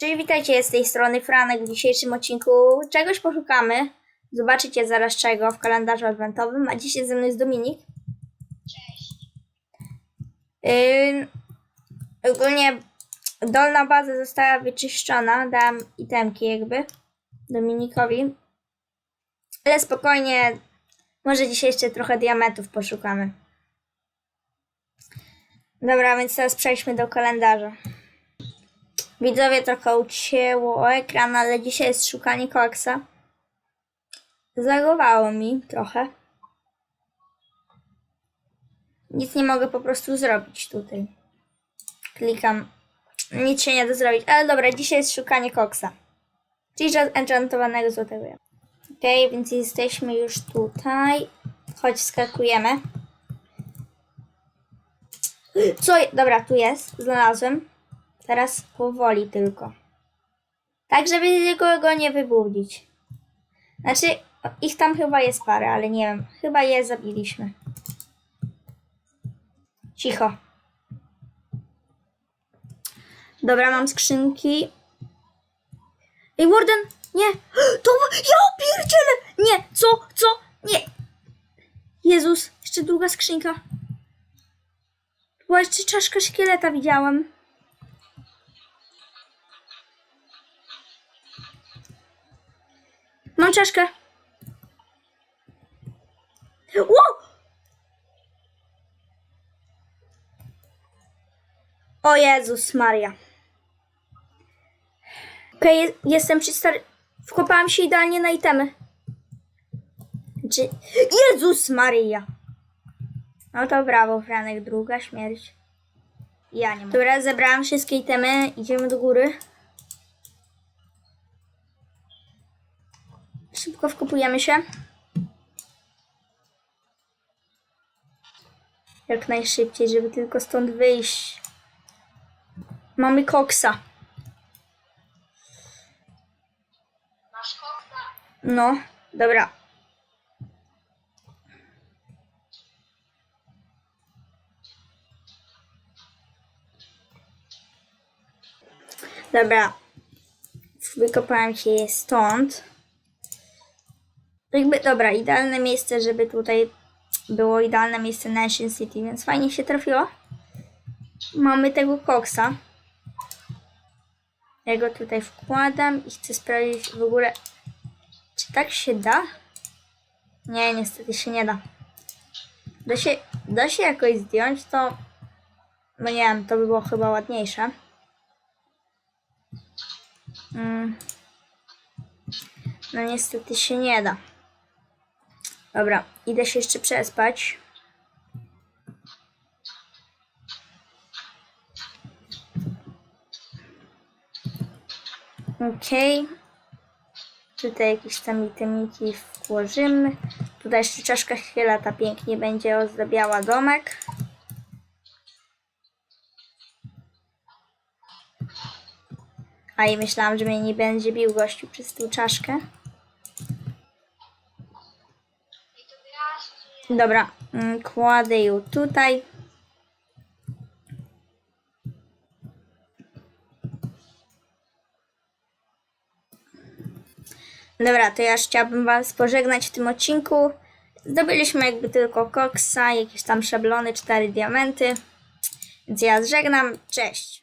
Cześć, witajcie, z tej strony Franek. W dzisiejszym odcinku czegoś poszukamy. Zobaczycie zaraz czego w kalendarzu adwentowym. A dzisiaj ze mną jest Dominik. Cześć. Yy, ogólnie dolna baza została wyczyszczona. Dałam itemki jakby Dominikowi. Ale spokojnie, może dzisiaj jeszcze trochę diamentów poszukamy. Dobra, więc teraz przejdźmy do kalendarza. Widzowie trochę ucięło ekran, ale dzisiaj jest szukanie koksa. Zagowało mi trochę. Nic nie mogę po prostu zrobić tutaj. Klikam. Nic się nie da zrobić. Ale dobra, dzisiaj jest szukanie koksa. Czyli enchantowanego złotego. Okej, więc jesteśmy już tutaj. Chodź, skakujemy. Co? Dobra, tu jest. Znalazłem. Teraz powoli tylko. Tak, żeby tylko go nie wybudzić. Znaczy, ich tam chyba jest parę, ale nie wiem. Chyba je zabiliśmy. Cicho. Dobra, mam skrzynki. Ej, Warden! Nie! To... Ja pierdzielę! Nie! Co? Co? Nie! Jezus! Jeszcze druga skrzynka. Była jeszcze czaszka szkieleta widziałam. Mam czaszkę. Wow! O Jezus Maria. Okej, je- jestem przy stary... Wkopałam się idealnie na itemy. Czy... Jezus Maria. No to brawo, Franek. Druga śmierć. Ja nie mam. Dobra, zebrałam wszystkie itemy. Idziemy do góry. Szybko wkopujemy się. Jak najszybciej, żeby tylko stąd wyjść. Mamy koksa. Masz koksa. No, dobra. Dobra. Wykopałem się stąd. Jakby, dobra, idealne miejsce, żeby tutaj było idealne miejsce na Ancient City, więc fajnie się trafiło. Mamy tego koksa. Ja go tutaj wkładam i chcę sprawdzić w ogóle, czy tak się da? Nie, niestety się nie da. Da się, da się jakoś zdjąć, to... No nie wiem, to by było chyba ładniejsze. Mm. No niestety się nie da. Dobra, idę się jeszcze przespać. Okej. Tutaj jakieś tam itemiki włożymy. Tutaj jeszcze czaszka szkieleta pięknie będzie ozdabiała domek. A i myślałam, że mnie nie będzie bił gościu przez tą czaszkę. I to wyraźnie. Dobra, mm, kładę ją tutaj. Dobra, to ja chciałabym Was pożegnać w tym odcinku. Zdobyliśmy jakby tylko koksa, jakieś tam szablony, cztery diamenty. Więc ja żegnam, cześć!